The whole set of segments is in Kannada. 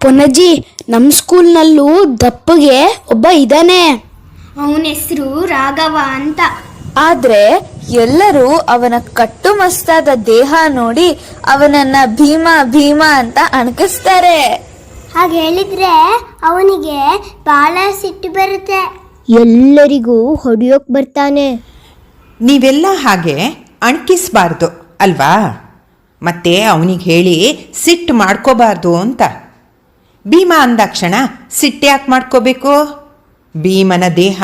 ಪೊನಜ್ಜಿ ನಮ್ಮ ಸ್ಕೂಲ್ನಲ್ಲೂ ದಪ್ಪಗೆ ಒಬ್ಬ ಇದ್ದಾನೆ ಅವನ ಹೆಸರು ರಾಘವ ಅಂತ. ಆದ್ರೆ ಎಲ್ಲರೂ ಅವನ ಕಟ್ಟುಮಸ್ತಾದ ದೇಹ ನೋಡಿ ಅವನನ್ನ ಭೀಮ ಭೀಮ ಅಂತ ಅಣಕಿಸ್ತಾರೆ. ಹಾಗೆ ಹೇಳಿದ್ರೆ ಅವನಿಗೆ ಬಹಳ ಸಿಟ್ಟು ಬರುತ್ತೆ. ಎಲ್ಲರಿಗೂ ಹೊಡೆಯೋಕ್ ಬರ್ತಾನೆ. ನೀವೆಲ್ಲ ಹಾಗೆ ಅಣಕಿಸ್ಬಾರ್ದು ಅಲ್ವಾ? ಮತ್ತೆ ಅವನಿಗೆ ಹೇಳಿ ಸಿಟ್ಟು ಮಾಡ್ಕೋಬಾರ್ದು ಅಂತ. ಭೀಮ ಅಂದಾಕ್ಷಣ ಸಿಟ್ಟ್ಯಾಕ್ ಮಾಡ್ಕೋಬೇಕು? ಭೀಮನ ದೇಹ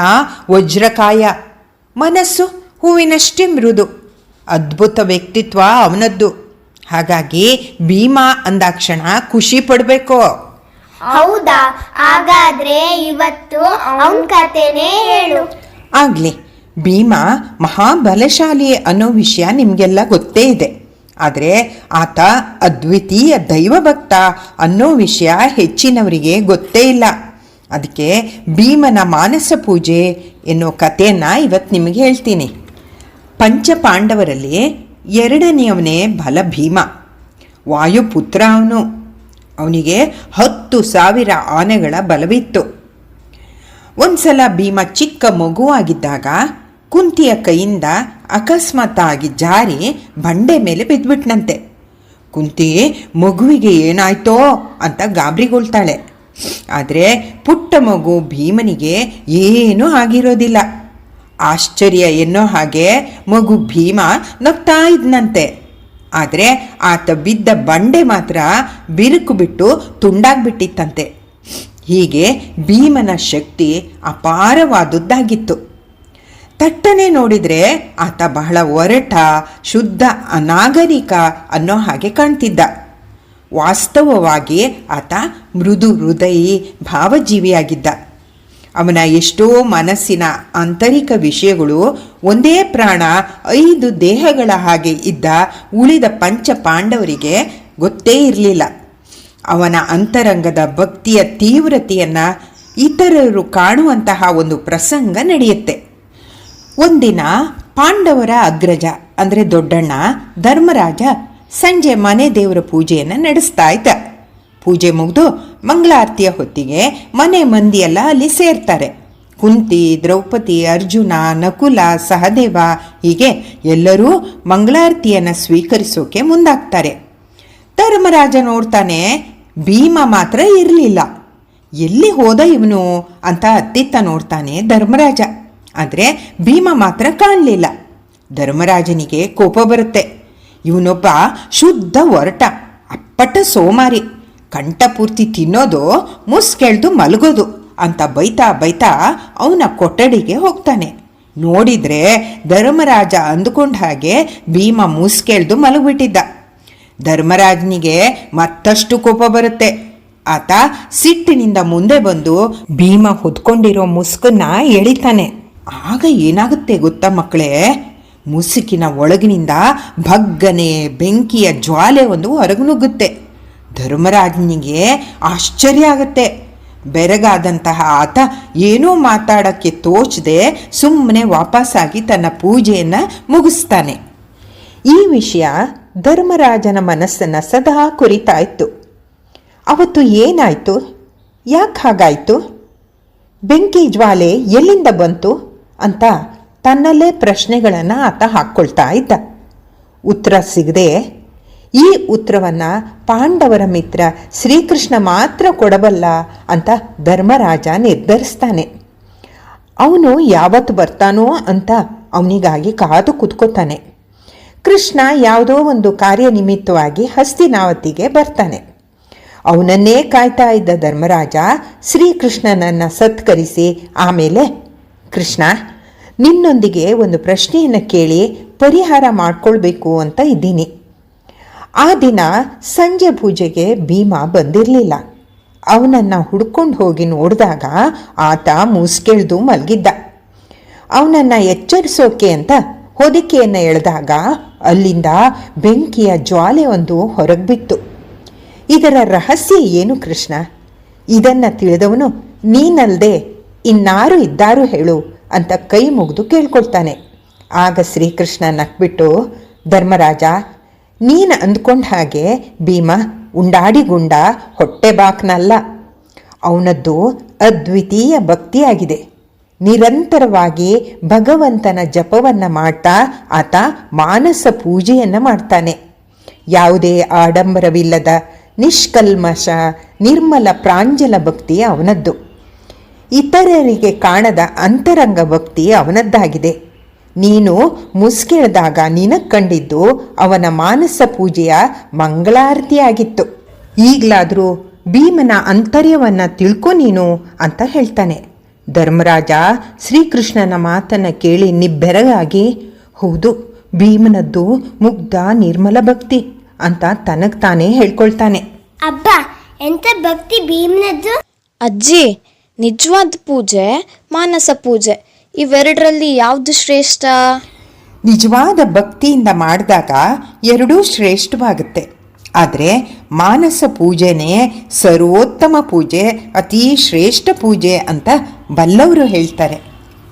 ವಜ್ರಕಾಯ. ಮನಸ್ಸು ಹೂವಿನಷ್ಟೇ ಮೃದು. ಅದ್ಭುತ ವ್ಯಕ್ತಿತ್ವ ಅವನದ್ದು. ಹಾಗಾಗಿ ಭೀಮ ಅಂದಾಕ್ಷಣ ಖುಷಿ ಪಡಬೇಕು. ಹೌದಾ? ಹಾಗಾದ್ರೆ ಇವತ್ತು ಅವನ ಕಥೆನೇ ಹೇಳು. ಆಗಲಿ ಭೀಮ ಮಹಾಬಲಶಾಲಿ ಅನ್ನೋ ವಿಷಯ ನಿಮಗೆಲ್ಲ ಗೊತ್ತೇ ಇದೆ. ಆದರೆ ಆತ ಅದ್ವಿತೀಯ ದೈವಭಕ್ತ ಅನ್ನೋ ವಿಷಯ ಹೆಚ್ಚಿನವರಿಗೆ ಗೊತ್ತೇ ಇಲ್ಲ. ಅದಕ್ಕೆ ಭೀಮನ ಮಾನಸ ಪೂಜೆ ಎನ್ನೋ ಕಥೆಯನ್ನು ಇವತ್ತು ನಿಮಗೆ ಹೇಳ್ತೀನಿ. ಪಂಚಪಾಂಡವರಲ್ಲಿ ಎರಡನೆಯವನೇ ಬಲ ಭೀಮ ವಾಯುಪುತ್ರ ಅವನು. ಅವನಿಗೆ ಹತ್ತು ಸಾವಿರ ಆನೆಗಳ ಬಲವಿತ್ತು. ಒಂದ್ಸಲ ಭೀಮ ಚಿಕ್ಕ ಮಗುವಾಗಿದ್ದಾಗ ಕುಂತಿಯ ಕೈಯಿಂದ ಅಕಸ್ಮಾತ್ತಾಗಿ ಜಾರಿ ಬಂಡೆ ಮೇಲೆ ಬಿದ್ಬಿಟ್ನಂತೆ. ಕುಂತಿ, ಮಗುವಿಗೆ ಏನಾಯ್ತೋ ಅಂತ ಗಾಬರಿಗೊಳ್ತಾಳೆ. ಆದರೆ ಪುಟ್ಟ ಮಗು ಭೀಮನಿಗೆ ಏನೂ ಆಗಿರೋದಿಲ್ಲ. ಆಶ್ಚರ್ಯ ಎನ್ನೋ ಹಾಗೆ ಮಗು ಭೀಮ ನಗ್ತಾ ಇದ್ನಂತೆ. ಆದರೆ ಆತ ಬಿದ್ದ ಬಂಡೆ ಮಾತ್ರ ಬಿರುಕು ಬಿಟ್ಟು ತುಂಡಾಗ್ಬಿಟ್ಟಿತ್ತಂತೆ. ಹೀಗೆ ಭೀಮನ ಶಕ್ತಿ ಅಪಾರವಾದದ್ದಾಗಿತ್ತು. ತಟ್ಟನೆ ನೋಡಿದರೆ ಆತ ಬಹಳ ಒರಟ, ಶುದ್ಧ, ಅನಾಗರಿಕ ಅನ್ನೋ ಹಾಗೆ ಕಾಣ್ತಿದ್ದ. ವಾಸ್ತವವಾಗಿ ಆತ ಮೃದು ಹೃದಯಿ ಭಾವಜೀವಿಯಾಗಿದ್ದ. ಅವನ ಎಷ್ಟೋ ಮನಸ್ಸಿನ ಆಂತರಿಕ ವಿಷಯಗಳು ಒಂದೇ ಪ್ರಾಣ, ಐದು ದೇಹಗಳ ಹಾಗೆ ಇದ್ದ ಉಳಿದ ಪಂಚ ಪಾಂಡವರಿಗೆ ಗೊತ್ತೇ ಇರಲಿಲ್ಲ. ಅವನ ಅಂತರಂಗದ ಭಕ್ತಿಯ ತೀವ್ರತೆಯನ್ನು ಇತರರು ಕಾಣುವಂತಹ ಒಂದು ಪ್ರಸಂಗ ನಡೆಯುತ್ತೆ. ಒಂದಿನ ಪಾಂಡವರ ಅಗ್ರಜ, ಅಂದರೆ ದೊಡ್ಡಣ್ಣ, ಧರ್ಮರಾಜ ಸಂಜೆ ಮನೆ ದೇವರ ಪೂಜೆಯನ್ನು ನಡೆಸ್ತಾ ಇದ್ದ. ಪೂಜೆ ಮುಗಿದು ಮಂಗಳಾರತಿಯ ಹೊತ್ತಿಗೆ ಮನೆ ಮಂದಿಯೆಲ್ಲ ಅಲ್ಲಿ ಸೇರ್ತಾರೆ. ಕುಂತಿ, ದ್ರೌಪದಿ, ಅರ್ಜುನ, ನಕುಲ, ಸಹದೇವ, ಹೀಗೆ ಎಲ್ಲರೂ ಮಂಗಳಾರತಿಯನ್ನು ಸ್ವೀಕರಿಸೋಕೆ ಮುಂದಾಗ್ತಾರೆ. ಧರ್ಮರಾಜ ನೋಡ್ತಾನೆ, ಭೀಮ ಮಾತ್ರ ಇರಲಿಲ್ಲ. ಎಲ್ಲಿ ಹೋದ ಇವನು ಅಂತ ಅತ್ತಿತ್ತ ನೋಡ್ತಾನೆ ಧರ್ಮರಾಜ. ಆದರೆ ಭೀಮ ಮಾತ್ರ ಕಾಣಲಿಲ್ಲ. ಧರ್ಮರಾಜನಿಗೆ ಕೋಪ ಬರುತ್ತೆ. ಇವನೊಬ್ಬ ಶುದ್ಧ ಒರಟ, ಅಪ್ಪಟ ಸೋಮಾರಿ. ಕಂಠಪೂರ್ತಿ ತಿನ್ನೋದು ಮುಸ್ಕೆಳ್ದು ಮಲಗೋದು ಅಂತ ಬೈತಾ ಬೈತಾ ಅವನ ಕೊಠಡಿಗೆ ಹೋಗ್ತಾನೆ. ನೋಡಿದ್ರೆ ಧರ್ಮರಾಜ ಅಂದುಕೊಂಡ ಹಾಗೆ ಭೀಮ ಮುಸ್ಕೆಳ್ದು ಮಲಗಿಬಿಟ್ಟಿದ್ದ. ಧರ್ಮರಾಜನಿಗೆ ಮತ್ತಷ್ಟು ಕೋಪ ಬರುತ್ತೆ. ಆತ ಸಿಟ್ಟಿನಿಂದ ಮುಂದೆ ಬಂದು ಭೀಮ ಹೊದ್ಕೊಂಡಿರೋ ಮುಸ್ಕನ್ನ ಎಳಿತಾನೆ. ಆಗ ಏನಾಗುತ್ತೆ ಗೊತ್ತಾ ಮಕ್ಕಳೇ? ಮುಸುಕಿನ ಒಳಗಿನಿಂದ ಭಗ್ಗನೆ ಬೆಂಕಿಯ ಜ್ವಾಲೆ ಒಂದು ಹೊರಗುನುಗ್ಗುತ್ತೆ ಧರ್ಮರಾಜನಿಗೆ ಆಶ್ಚರ್ಯ ಆಗುತ್ತೆ. ಬೆರಗಾದಂತಹ ಆತ ಏನೂ ಮಾತಾಡೋಕ್ಕೆ ತೋಚದೆ ಸುಮ್ಮನೆ ವಾಪಸ್ಸಾಗಿ ತನ್ನ ಪೂಜೆಯನ್ನು ಮುಗಿಸ್ತಾನೆ. ಈ ವಿಷಯ ಧರ್ಮರಾಜನ ಮನಸ್ಸನ್ನು ಸದಾ ಕುರಿತಾ ಇತ್ತು ಅವತ್ತು ಏನಾಯಿತು? ಯಾಕೆ ಹಾಗಾಯಿತು? ಬೆಂಕಿ ಜ್ವಾಲೆ ಎಲ್ಲಿಂದ ಬಂತು? ಅಂತ ತನ್ನಲ್ಲೇ ಪ್ರಶ್ನೆಗಳನ್ನು ಆತ ಹಾಕ್ಕೊಳ್ತಾ ಇದ್ದ. ಉತ್ತರ ಸಿಗದೆ ಈ ಉತ್ತರವನ್ನು ಪಾಂಡವರ ಮಿತ್ರ ಶ್ರೀಕೃಷ್ಣ ಮಾತ್ರ ಕೊಡಬಲ್ಲ ಅಂತ ಧರ್ಮರಾಜ ನಿರ್ಧರಿಸ್ತಾನೆ. ಅವನು ಯಾವತ್ತು ಬರ್ತಾನೋ ಅಂತ ಅವನಿಗಾಗಿ ಕಾದು ಕುತ್ಕೋತಾನೆ. ಕೃಷ್ಣ ಯಾವುದೋ ಒಂದು ಕಾರ್ಯ ನಿಮಿತ್ತವಾಗಿ ಹಸ್ತಿನಾವತಿಗೆ ಬರ್ತಾನೆ. ಅವನನ್ನೇ ಕಾಯ್ತಾ ಇದ್ದ ಧರ್ಮರಾಜ ಶ್ರೀಕೃಷ್ಣನನ್ನು ಸತ್ಕರಿಸಿ ಆಮೇಲೆ ಕೃಷ್ಣ ನಿನ್ನೊಂದಿಗೆ ಒಂದು ಪ್ರಶ್ನೆಯನ್ನು ಕೇಳಿ ಪರಿಹಾರ ಮಾಡಿಕೊಳ್ಬೇಕು ಅಂತ ಇದ್ದೀನಿ. ಆ ದಿನ ಸಂಜೆ ಪೂಜೆಗೆ ಭೀಮ ಬಂದಿರಲಿಲ್ಲ. ಅವನನ್ನು ಹುಡ್ಕೊಂಡು ಹೋಗಿ ನೋಡಿದಾಗ ಆತ ಮುಸ್ಕೆಳ್ದು ಮಲಗಿದ್ದ. ಅವನನ್ನು ಎಚ್ಚರಿಸೋಕೆ ಅಂತ ಹೊದಿಕೆಯನ್ನು ಎಳೆದಾಗ ಅಲ್ಲಿಂದ ಬೆಂಕಿಯ ಜ್ವಾಲೆ ಒಂದು ಹೊರಗೆ ಬಿತ್ತು. ಇದರ ರಹಸ್ಯ ಏನು ಕೃಷ್ಣ? ಇದನ್ನು ತಿಳಿದವನು ನೀನಲ್ಲದೆ ಇನ್ನಾರು ಇದ್ದಾರು ಹೇಳು. ಅಂತ ಕೈ ಮುಗಿದು ಕೇಳ್ಕೊಳ್ತಾನೆ. ಆಗ ಶ್ರೀಕೃಷ್ಣ ನಕ್ಬಿಟ್ಟು, ಧರ್ಮರಾಜ, ನೀನು ಅಂದ್ಕೊಂಡ ಹಾಗೆ ಭೀಮ ಉಂಡಾಡಿ ಗುಂಡ ಹೊಟ್ಟೆ ಬಾಕ್ನಲ್ಲ. ಅವನದ್ದು ಅದ್ವಿತೀಯ ಭಕ್ತಿಯಾಗಿದೆ. ನಿರಂತರವಾಗಿ ಭಗವಂತನ ಜಪವನ್ನು ಮಾಡ್ತಾ ಆತ ಮಾನಸ ಪೂಜೆಯನ್ನು ಮಾಡ್ತಾನೆ. ಯಾವುದೇ ಆಡಂಬರವಿಲ್ಲದ ನಿಷ್ಕಲ್ಮಶ ನಿರ್ಮಲ ಪ್ರಾಂಜಲ ಭಕ್ತಿ ಅವನದ್ದು. ಇತರರಿಗೆ ಕಾಣದ ಅಂತರಂಗ ಭಕ್ತಿ ಅವನದ್ದಾಗಿದೆ. ನೀನು ಮುಸ್ಕಿಳಿದಾಗ ನಿನಗೆ ಕಂಡಿದ್ದು ಅವನ ಮಾನಸ ಪೂಜೆಯ ಮಂಗಳಾರತಿಯಾಗಿತ್ತು. ಈಗಲಾದರೂ ಭೀಮನ ಅಂತರ್ಯವನ್ನು ತಿಳ್ಕೊ ನೀನು ಅಂತ ಹೇಳ್ತಾನೆ. ಧರ್ಮರಾಜ ಶ್ರೀಕೃಷ್ಣನ ಮಾತನ್ನು ಕೇಳಿ ನಿಬ್ಬೆರಗಾಗಿ ಹೌದು ಭೀಮನದ್ದು ಮುಗ್ಧ ನಿರ್ಮಲ ಭಕ್ತಿ ಅಂತ ತನಗೆ ತಾನೇ ಹೇಳ್ಕೊಳ್ತಾನೆ. ಅಬ್ಬ ಎಂತ ಭಕ್ತಿ ಭೀಮನದ್ದು? ಅಜ್ಜಿ ನಿಜವಾದ ಪೂಜೆ, ಮಾನಸ ಪೂಜೆ, ಇವೆರಡರಲ್ಲಿ ಯಾವುದು ಶ್ರೇಷ್ಠ? ನಿಜವಾದ ಭಕ್ತಿಯಿಂದ ಮಾಡಿದಾಗ ಎರಡೂ ಶ್ರೇಷ್ಠವಾಗುತ್ತೆ. ಆದರೆ ಮಾನಸ ಪೂಜೆನೇ ಸರ್ವೋತ್ತಮ ಪೂಜೆ, ಅತಿ ಶ್ರೇಷ್ಠ ಪೂಜೆ ಅಂತ ಬಲ್ಲವರು ಹೇಳ್ತಾರೆ.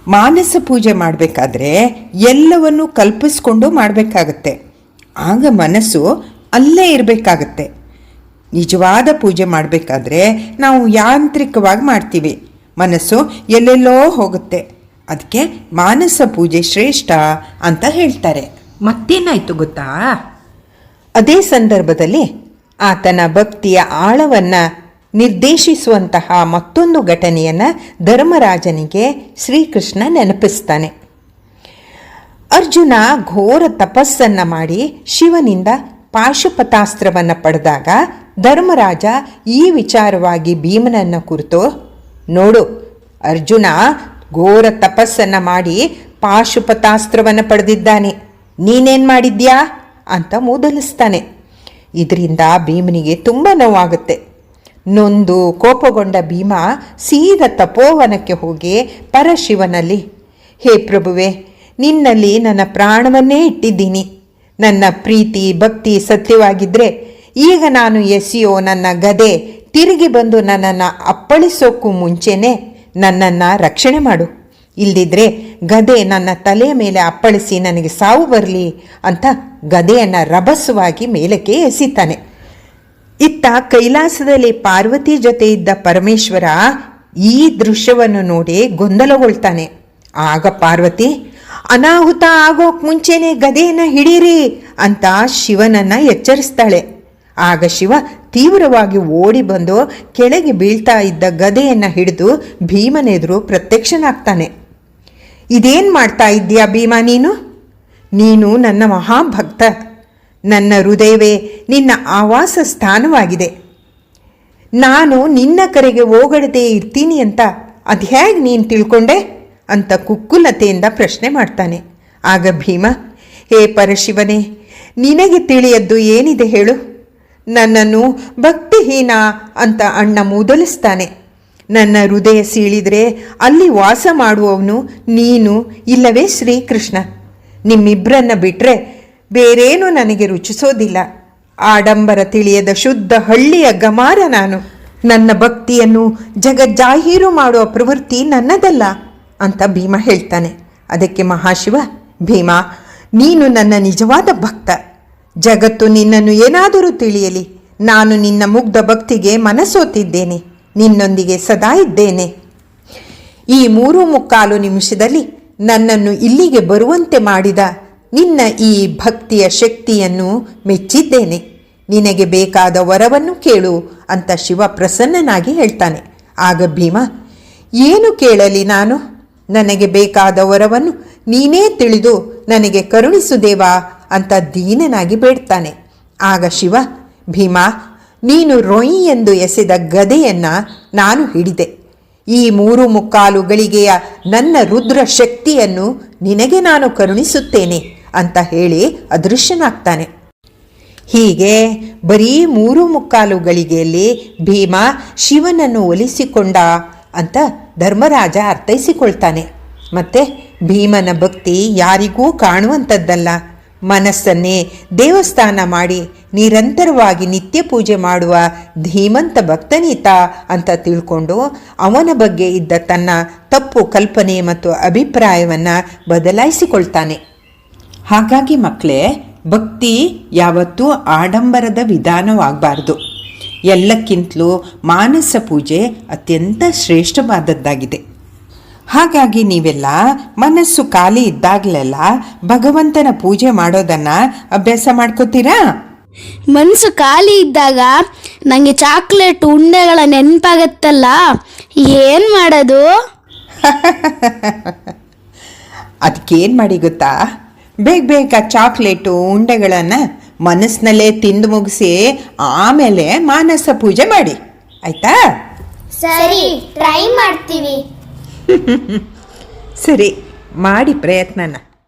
ಮಾನಸ ಪೂಜೆ ಮಾಡಬೇಕಾದ್ರೆ ಎಲ್ಲವನ್ನು ಕಲ್ಪಿಸ್ಕೊಂಡು ಮಾಡಬೇಕಾಗತ್ತೆ. ಆಗ ಮನಸ್ಸು ಅಲ್ಲೇ ಇರಬೇಕಾಗತ್ತೆ. ನಿಜವಾದ ಪೂಜೆ ಮಾಡಬೇಕಾದ್ರೆ ನಾವು ಯಾಂತ್ರಿಕವಾಗಿ ಮಾಡ್ತೀವಿ. ಮನಸ್ಸು ಎಲ್ಲೆಲ್ಲೋ ಹೋಗುತ್ತೆ. ಅದಕ್ಕೆ ಮಾನಸ ಪೂಜೆ ಶ್ರೇಷ್ಠ ಅಂತ ಹೇಳ್ತಾರೆ. ಮತ್ತೇನಾಯ್ತು ಗೊತ್ತಾ? ಅದೇ ಸಂದರ್ಭದಲ್ಲಿ ಆತನ ಭಕ್ತಿಯ ಆಳವನ್ನು ನಿರ್ದೇಶಿಸುವಂತಹ ಮತ್ತೊಂದು ಘಟನೆಯನ್ನು ಧರ್ಮರಾಜನಿಗೆ ಶ್ರೀಕೃಷ್ಣ ನೆನಪಿಸ್ತಾನೆ. ಅರ್ಜುನ ಘೋರ ತಪಸ್ಸನ್ನು ಮಾಡಿ ಶಿವನಿಂದ ಪಾಶುಪತಾಸ್ತ್ರವನ್ನು ಪಡೆದಾಗ ಧರ್ಮರಾಜ ಈ ವಿಚಾರವಾಗಿ ಭೀಮನನ್ನು ಕುರಿತು, ನೋಡು, ಅರ್ಜುನ ಘೋರ ತಪಸ್ಸನ್ನು ಮಾಡಿ ಪಾಶುಪತಾಸ್ತ್ರವನ್ನು ಪಡೆದಿದ್ದಾನೆ. ನೀನೇನು ಮಾಡಿದ್ಯಾ? ಅಂತ ಮೂದಲಿಸ್ತಾನೆ. ಇದರಿಂದ ಭೀಮನಿಗೆ ತುಂಬ ನೋವಾಗುತ್ತೆ. ನೊಂದು ಕೋಪಗೊಂಡ ಭೀಮ ಸೀದ ತಪೋವನಕ್ಕೆ ಹೋಗಿ ಪರಶಿವನಲ್ಲಿ, ಹೇ ಪ್ರಭುವೆ, ನಿನ್ನಲ್ಲಿ ನನ್ನ ಪ್ರಾಣವನ್ನೇ ಇಟ್ಟಿದ್ದೀನಿ. ನನ್ನ ಪ್ರೀತಿ, ಭಕ್ತಿ ಸತ್ಯವಾಗಿದ್ದರೆ ಈಗ ನಾನು ಎಸೆಯೋ ನನ್ನ ಗದೆ ತಿರುಗಿ ಬಂದು ನನ್ನನ್ನು ಅಪ್ಪಳಿಸೋಕ್ಕೂ ಮುಂಚೆನೇ ನನ್ನನ್ನು ರಕ್ಷಣೆ ಮಾಡು. ಇಲ್ದಿದ್ರೆ ಗದೆ ನನ್ನ ತಲೆಯ ಮೇಲೆ ಅಪ್ಪಳಿಸಿ ನನಗೆ ಸಾವು ಬರಲಿ ಅಂತ ಗದೆಯನ್ನು ರಭಸವಾಗಿ ಮೇಲಕ್ಕೆ ಎಸಿತಾನೆ ಇತ್ತ ಕೈಲಾಸದಲ್ಲಿ ಪಾರ್ವತಿ ಜೊತೆ ಇದ್ದ ಪರಮೇಶ್ವರ ಈ ದೃಶ್ಯವನ್ನು ನೋಡಿ ಗೊಂದಲಗೊಳ್ತಾನೆ. ಆಗ ಪಾರ್ವತಿ ಅನಾಹುತ ಆಗೋಕ್ ಮುಂಚೆನೆ ಗದೆಯನ್ನ ಹಿಡೀರಿ ಅಂತ ಶಿವನನ್ನ ಎಚ್ಚರಿಸ್ತಾಳೆ. ಆಗ ಶಿವ ತೀವ್ರವಾಗಿ ಓಡಿ ಬಂದು ಕೆಳಗೆ ಬೀಳ್ತಾ ಇದ್ದ ಗದೆಯನ್ನು ಹಿಡಿದು ಭೀಮನೆದುರು ಪ್ರತ್ಯಕ್ಷನಾಗ್ತಾನೆ. ಇದೇನು ಮಾಡ್ತಾ ಇದ್ದೀಯಾ ಭೀಮ ನೀನು? ನೀನು ನನ್ನ ಮಹಾಭಕ್ತ. ನನ್ನ ಹೃದಯವೇ, ನಿನ್ನ ಆವಾಸ ಸ್ಥಾನವಾಗಿದೆ. ನಾನು ನಿನ್ನ ಕರೆಗೆ ಹೋಗಡದೇ ಇರ್ತೀನಿ ಅಂತ ಅದು ಹೇಗೆ ನೀನು ತಿಳ್ಕೊಂಡೆ? ಅಂತ ಕುಕ್ಕುಲತೆಯಿಂದ ಪ್ರಶ್ನೆ ಮಾಡ್ತಾನೆ. ಆಗ ಭೀಮ, ಹೇ ಪರಶಿವನೇ, ನಿನಗೆ ತಿಳಿಯದ್ದು ಏನಿದೆ ಹೇಳು. ನನ್ನನ್ನು ಭಕ್ತಿಹೀನ ಅಂತ ಅಣ್ಣ ಮೂದಲಿಸ್ತಾನೆ. ನನ್ನ ಹೃದಯ ಸೀಳಿದರೆ ಅಲ್ಲಿ ವಾಸ ಮಾಡುವವನು ನೀನು ಇಲ್ಲವೇ ಶ್ರೀಕೃಷ್ಣ. ನಿಮ್ಮಿಬ್ಬರನ್ನ ಬಿಟ್ಟರೆ ಬೇರೇನೂ ನನಗೆ ರುಚಿಸೋದಿಲ್ಲ. ಆಡಂಬರ ತಿಳಿಯದ ಶುದ್ಧ ಹಳ್ಳಿಯ ಗಮಾರ ನಾನು. ನನ್ನ ಭಕ್ತಿಯನ್ನು ಜಗಜ್ಜಾಹೀರು ಮಾಡುವ ಪ್ರವೃತ್ತಿ ನನ್ನದಲ್ಲ. ಅಂತ ಭೀಮ ಹೇಳ್ತಾನೆ. ಅದಕ್ಕೆ ಮಹಾಶಿವ, ಭೀಮ, ನೀನು ನನ್ನ ನಿಜವಾದ ಭಕ್ತ. ಜಗತ್ತು ನಿನ್ನನ್ನು ಏನಾದರೂ ತಿಳಿಯಲಿ. ನಾನು ನಿನ್ನ ಮುಗ್ಧ ಭಕ್ತಿಗೆ ಮನಸೋತಿದ್ದೇನೆ. ನಿನ್ನೊಂದಿಗೆ ಸದಾ ಇದ್ದೇನೆ. ಈ ಮೂರು ಮುಕ್ಕಾಲು ನಿಮಿಷದಲ್ಲಿ ನನ್ನನ್ನು ಇಲ್ಲಿಗೆ ಬರುವಂತೆ ಮಾಡಿದ ನಿನ್ನ ಈ ಭಕ್ತಿಯ ಶಕ್ತಿಯನ್ನು ಮೆಚ್ಚಿದ್ದೇನೆ. ನಿನಗೆ ಬೇಕಾದ ವರವನ್ನು ಕೇಳು ಅಂತ ಶಿವ ಪ್ರಸನ್ನನಾಗಿ ಹೇಳ್ತಾನೆ. ಆಗ ಭೀಮ, ಏನು ಕೇಳಲಿ ನಾನು? ನನಗೆ ಬೇಕಾದ ವರವನ್ನು ನೀನೇ ತಿಳಿದು ನನಗೆ ಕರುಣಿಸು ದೇವಾ ಅಂತ ದೀನನಾಗಿ ಬೇಡ್ತಾನೆ. ಆಗ ಶಿವ, ಭೀಮಾ, ನೀನು ರೊಯಿ ಎಂದು ಎಸೆದ ಗದೆಯನ್ನ ನಾನು ಹಿಡಿದೆ. ಈ ಮೂರು ಮುಕ್ಕಾಲು ಗಳಿಗೆಯ ನನ್ನ ರುದ್ರ ಶಕ್ತಿಯನ್ನು ನಿನಗೆ ನಾನು ಕರುಣಿಸುತ್ತೇನೆ ಅಂತ ಹೇಳಿ ಅದೃಶ್ಯನಾಗ್ತಾನೆ. ಹೀಗೆ ಬರೀ ಮೂರು ಮುಕ್ಕಾಲು ಗಳಿಗೆಯಲ್ಲಿ ಭೀಮ ಶಿವನನ್ನು ಒಲಿಸಿಕೊಂಡ ಅಂತ ಧರ್ಮರಾಜ ಅರ್ಥೈಸಿಕೊಳ್ತಾನೆ. ಮತ್ತೆ ಭೀಮನ ಭಕ್ತಿ ಯಾರಿಗೂ ಕಾಣುವಂಥದ್ದಲ್ಲ. ಮನಸ್ಸನ್ನೇ ದೇವಸ್ಥಾನ ಮಾಡಿ ನಿರಂತರವಾಗಿ ನಿತ್ಯ ಪೂಜೆ ಮಾಡುವ ಧೀಮಂತ ಭಕ್ತನೀತ ಅಂತ ತಿಳ್ಕೊಂಡು ಅವನ ಬಗ್ಗೆ ಇದ್ದ ತನ್ನ ತಪ್ಪು ಕಲ್ಪನೆ ಮತ್ತು ಅಭಿಪ್ರಾಯವನ್ನು ಬದಲಾಯಿಸಿಕೊಳ್ತಾನೆ. ಹಾಗಾಗಿ ಮಕ್ಕಳೇ ಭಕ್ತಿ ಯಾವತ್ತೂ ಆಡಂಬರದ ವಿಧಾನವಾಗಬಾರ್ದು. ಎಲ್ಲಕ್ಕಿಂತಲೂ ಮಾನಸ ಪೂಜೆ ಅತ್ಯಂತ ಶ್ರೇಷ್ಠವಾದದ್ದಾಗಿದೆ. ಹಾಗಾಗಿ ನೀವೆಲ್ಲ ಮನಸ್ಸು ಖಾಲಿ ಇದ್ದಾಗಲೆಲ್ಲ ಭಗವಂತನ ಪೂಜೆ ಮಾಡೋದನ್ನು ಅಭ್ಯಾಸ ಮಾಡ್ಕೋತೀರಾ? ಮನಸ್ಸು ಖಾಲಿ ಇದ್ದಾಗ ನನಗೆ ಚಾಕ್ಲೇಟ್ ಉಂಡೆಗಳ ನೆನಪಾಗತ್ತಲ್ಲ ಏನು ಮಾಡೋದು? ಅದಕ್ಕೇನು ಮಾಡಿ ಗೊತ್ತಾ? ಬೇಗ ಬೇಗ ಚಾಕ್ಲೇಟು ಉಂಡೆಗಳನ್ನು ಮನಸ್ಸಿನಲ್ಲೇ ತಿಂದು ಮುಗಿಸಿ ಆಮೇಲೆ ಮಾನಸ ಪೂಜೆ ಮಾಡಿ. ಆಯ್ತಾ? ಸರಿ ಟ್ರೈ ಮಾಡ್ತೀವಿ. ಸರಿ ಮಾಡಿ ಪ್ರಯತ್ನನ.